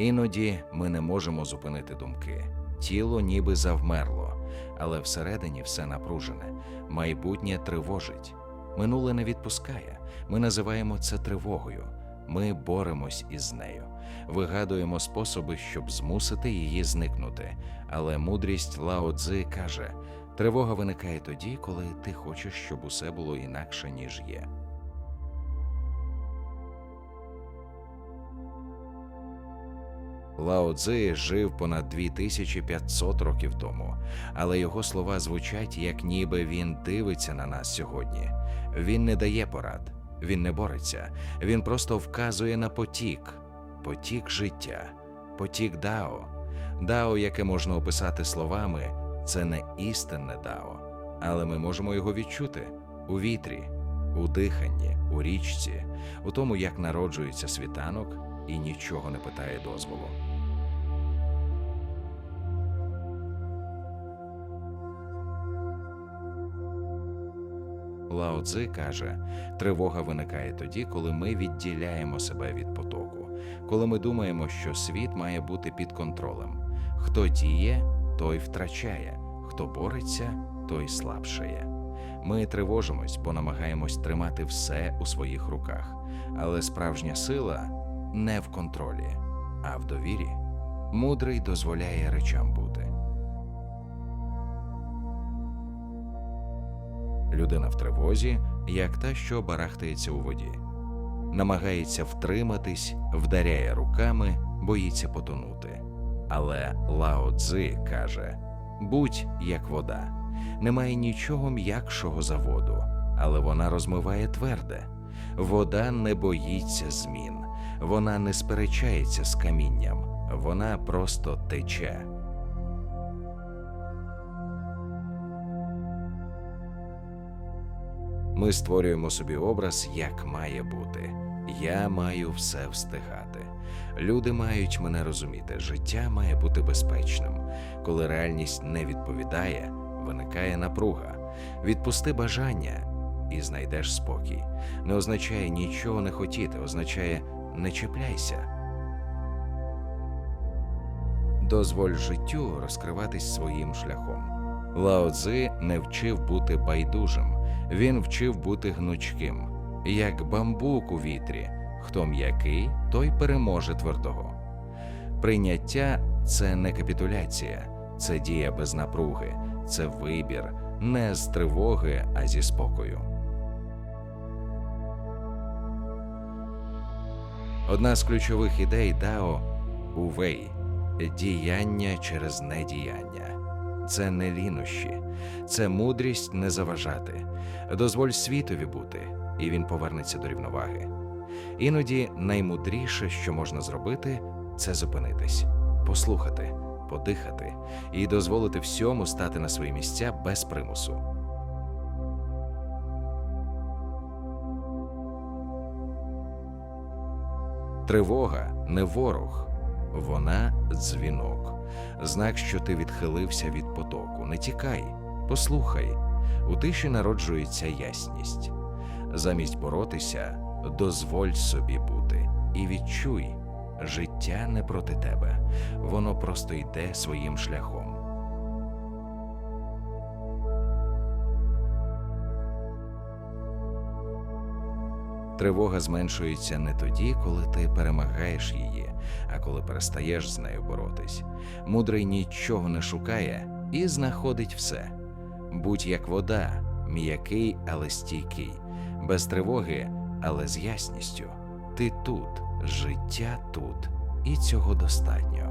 Іноді ми не можемо зупинити думки. Тіло ніби завмерло, але всередині все напружене, майбутнє тривожить. Минуле не відпускає. Ми називаємо це тривогою. Ми боремось із нею, вигадуємо способи, щоб змусити її зникнути. Але мудрість Лао Цзи каже: тривога виникає тоді, коли ти хочеш, щоб усе було інакше, ніж є. Лао Цзи жив понад 2500 років тому, але його слова звучать, як ніби він дивиться на нас сьогодні. Він не дає порад, він не бореться, він просто вказує на потік, потік життя, потік Дао. Дао, яке можна описати словами, це не істинне Дао, але ми можемо його відчути у вітрі, у диханні, у річці, у тому, як народжується світанок і нічого не питає дозволу. Лао Цзи каже, тривога виникає тоді, коли ми відділяємо себе від потоку, коли ми думаємо, що світ має бути під контролем. Хто діє, той втрачає, хто бореться, той слабшає. Ми тривожимось, бо намагаємось тримати все у своїх руках, але справжня сила не в контролі, а в довірі. Мудрий дозволяє речам бути. Людина в тривозі, як та, що барахтається у воді, намагається втриматись, вдаряє руками, боїться потонути. Але Лао Цзи каже: будь як вода, немає нічого м'якшого за воду, але вона розмиває тверде. Вода не боїться змін, вона не сперечається з камінням, вона просто тече. Ми створюємо собі образ, як має бути. Я маю все встигати. Люди мають мене розуміти. Життя має бути безпечним. Коли реальність не відповідає, виникає напруга. Відпусти бажання і знайдеш спокій. Не означає нічого не хотіти, означає не чіпляйся. Дозволь життю розкриватись своїм шляхом. Лао Цзи не вчив бути байдужим, він вчив бути гнучким, як бамбук у вітрі. Хто м'який, той переможе твердого. Прийняття це не капітуляція, це дія без напруги, це вибір не з тривоги, а зі спокою. Одна з ключових ідей Дао Увей діяння через недіяння. Це не лінощі, це мудрість не заважати. Дозволь світові бути, і він повернеться до рівноваги. Іноді наймудріше, що можна зробити, це зупинитись, послухати, подихати і дозволити всьому стати на свої місця без примусу. Тривога не ворог, вона дзвінок, знак, що ти відхилився від потоку. Не тікай, послухай. У тиші народжується ясність. Замість боротися, дозволь собі бути і відчуй, життя не проти тебе, воно просто йде своїм шляхом. Тривога зменшується не тоді, коли ти перемагаєш її, а коли перестаєш з нею боротись. Мудрий нічого не шукає і знаходить все. Будь як вода, м'який, але стійкий, без тривоги, але з ясністю. Ти тут, життя тут, і цього достатньо.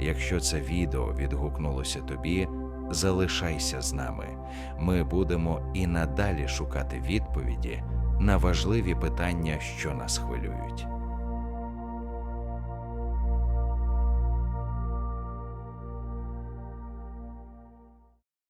Якщо це відео відгукнулося тобі, залишайся з нами. Ми будемо і надалі шукати відповіді на важливі питання, що нас хвилюють.